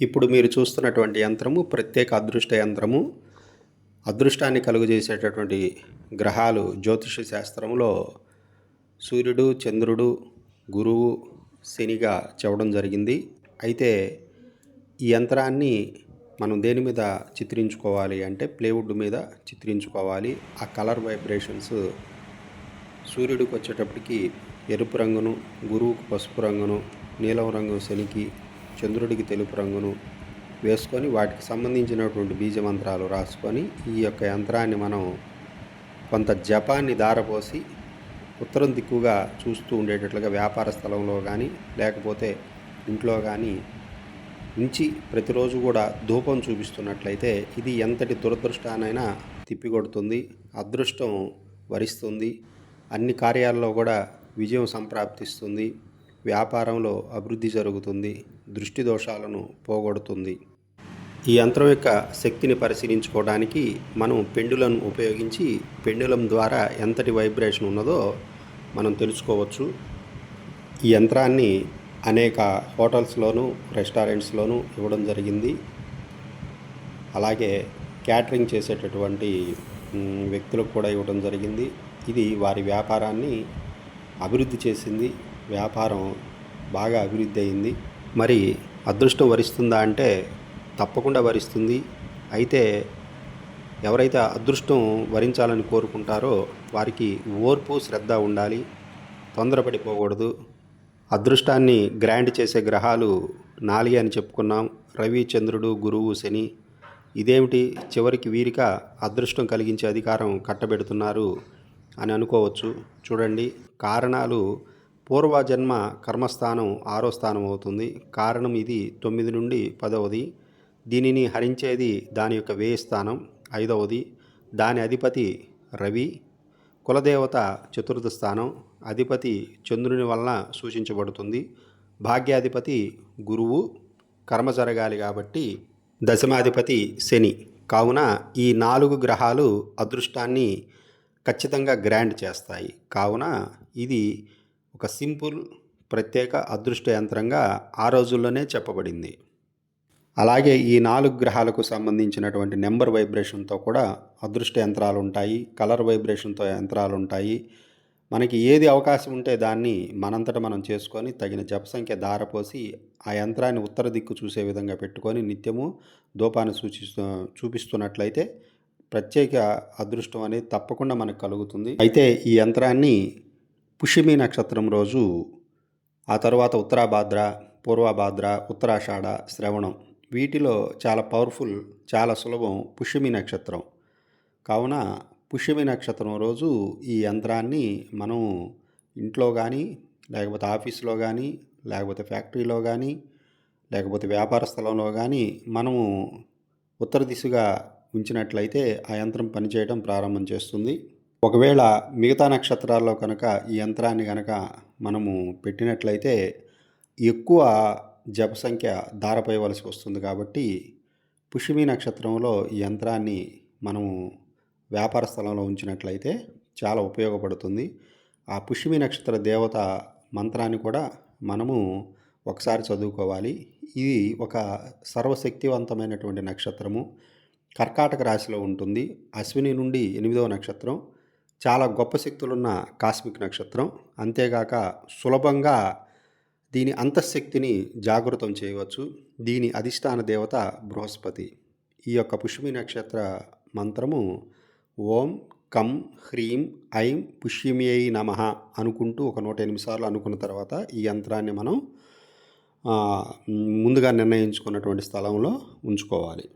ఇప్పుడు మీరు చూస్తున్నటువంటి యంత్రము ప్రత్యేక అదృష్ట యంత్రము అదృష్టాన్ని కలుగజేసేటటువంటి గ్రహాలు జ్యోతిష శాస్త్రంలో సూర్యుడు చంద్రుడు గురువు శనిగా చెప్పడం జరిగింది. అయితే ఈ యంత్రాన్ని మనం దేని మీద చిత్రించుకోవాలి అంటే ప్లేవుడ్ మీద చిత్రించుకోవాలి. ఆ కలర్ వైబ్రేషన్స్ సూర్యుడికి వచ్చేటప్పటికి ఎరుపు రంగును గురువుకు పసుపు రంగును నీలం రంగు శనికి చంద్రుడికి తెలుపు రంగును వేసుకొని వాటికి సంబంధించినటువంటి బీజ మంత్రాలు రాసుకొని ఈ యొక్క యంత్రాన్ని మనం కొంత జపాన్ని దారపోసి ఉత్తరం దిక్కుగా చూస్తూ ఉండేటట్లుగా వ్యాపార స్థలంలో కానీ లేకపోతే ఇంట్లో కానీ ఉంచి ప్రతిరోజు కూడా ధూపం చూపిస్తున్నట్లయితే ఇది ఎంతటి దురదృష్టానైనా తిప్పికొడుతుంది అదృష్టం వరిస్తుంది అన్ని కార్యాల్లో కూడా విజయం సంప్రాప్తిస్తుంది. వ్యాపారంలో అభివృద్ధి జరుగుతుంది దృష్టి దోషాలను పోగొడుతుంది. ఈ యంత్రం యొక్క శక్తిని పరిశీలించుకోవడానికి మనం పెండులం ఉపయోగించి పెండులం ద్వారా ఎంతటి వైబ్రేషన్ ఉన్నదో మనం తెలుసుకోవచ్చు. ఈ యంత్రాన్ని అనేక హోటల్స్లోనూ రెస్టారెంట్స్లోనూ ఇవ్వడం జరిగింది. అలాగే క్యాటరింగ్ చేసేటటువంటి వ్యక్తులకు కూడా ఇవ్వడం జరిగింది. ఇది వారి వ్యాపారాన్ని అభివృద్ధి చేసింది. వ్యాపారం బాగా అభివృద్ధి అయింది. మరి అదృష్టం వరిస్తుందా అంటే తప్పకుండా వరిస్తుంది. అయితే ఎవరైతే అదృష్టం వరించాలని కోరుకుంటారో వారికి ఓర్పు శ్రద్ధ ఉండాలి. తొందరపడిపోకూడదు అదృష్టాన్ని గ్రాండ్ చేసే గ్రహాలు నాలుగే అని చెప్పుకున్నాం. రవి చంద్రుడు గురువు శని. ఇదేమిటి? చివరికి వీరిక అదృష్టం కలిగించే అధికారం కట్టబెడుతున్నారు అని అనుకోవచ్చు. చూడండి కారణాలు పూర్వజన్మ కర్మస్థానం ఆరో స్థానం అవుతుంది. కారణం ఇది తొమ్మిది నుండి పదవది. దీనిని హరించేది దాని యొక్క వ్యయ స్థానం ఐదవది. దాని అధిపతి రవి కులదేవత చతుర్థ స్థానం. అధిపతి చంద్రుని వలన సూచించబడుతుంది. భాగ్యాధిపతి గురువు కర్మ జరగాలి కాబట్టి దశమాధిపతి శని. కావున ఈ నాలుగు గ్రహాలు అదృష్టాన్ని ఖచ్చితంగా గ్రాండ్ చేస్తాయి. కావున ఇది ఒక సింపుల్ ప్రత్యేక అదృష్ట యంత్రంగా ఆ రోజుల్లోనే చెప్పబడింది. అలాగే ఈ నాలుగు గ్రహాలకు సంబంధించినటువంటి నెంబర్ వైబ్రేషన్తో కూడా అదృష్ట యంత్రాలు ఉంటాయి కలర్ వైబ్రేషన్తో యంత్రాలు ఉంటాయి. మనకి ఏది అవకాశం ఉంటే దాన్ని మనంతట మనం చేసుకొని తగిన జపసంఖ్య దారపోసి ఆ యంత్రాన్ని ఉత్తర దిక్కు చూసే విధంగా పెట్టుకొని నిత్యము దూపాన్ని సూచిస్తూ చూపిస్తున్నట్లయితే ప్రత్యేక అదృష్టం అనేది తప్పకుండా మనకు కలుగుతుంది. అయితే ఈ యంత్రాన్ని పుష్యమి నక్షత్రం రోజు ఆ తర్వాత ఉత్తరాభాద్ర పూర్వభాద్ర ఉత్తరాషాఢ శ్రవణం. వీటిలో చాలా పవర్ఫుల్ చాలా సులభం పుష్యమి నక్షత్రం. కావున పుష్యమి నక్షత్రం రోజు ఈ యంత్రాన్ని మనం ఇంట్లో కానీ లేకపోతే ఆఫీస్లో కానీ లేకపోతే ఫ్యాక్టరీలో కానీ లేకపోతే వ్యాపార స్థలంలో కానీ మనము ఉత్తర దిశగా ఉంచినట్లయితే ఆ యంత్రం పనిచేయడం ప్రారంభం చేస్తుంది. ఒకవేళ మిగతా నక్షత్రాల్లో కనుక ఈ యంత్రాన్ని కనుక మనము పెట్టినట్లయితే ఎక్కువ జప సంఖ్య దారపోయవలసి వస్తుంది కాబట్టి పుష్యమి నక్షత్రంలో ఈ యంత్రాన్ని మనము వ్యాపార స్థలంలో ఉంచినట్లయితే చాలా ఉపయోగపడుతుంది. ఆ పుష్యమి నక్షత్ర దేవత మంత్రాన్ని కూడా మనము ఒకసారి చదువుకోవాలి. ఇది ఒక సర్వశక్తివంతమైనటువంటి నక్షత్రము. కర్కాటక రాశిలో ఉంటుంది. అశ్విని నుండి ఎనిమిదవ నక్షత్రం. చాలా గొప్ప శక్తులున్న కాస్మిక్ నక్షత్రం. అంతేగాక సులభంగా దీని అంతఃశక్తిని జాగృతం చేయవచ్చు. దీని అధిష్టాన దేవత బృహస్పతి. ఈ యొక్క పుష్యమి నక్షత్ర మంత్రము ఓం కం హ్రీం ఐం పుష్యమియై నమ అనుకుంటూ ఒక నూట ఎనిమిది సార్లు అనుకున్న తర్వాత ఈ యంత్రాన్ని మనం ముందుగా నిర్ణయించుకున్నటువంటి స్థలంలో ఉంచుకోవాలి.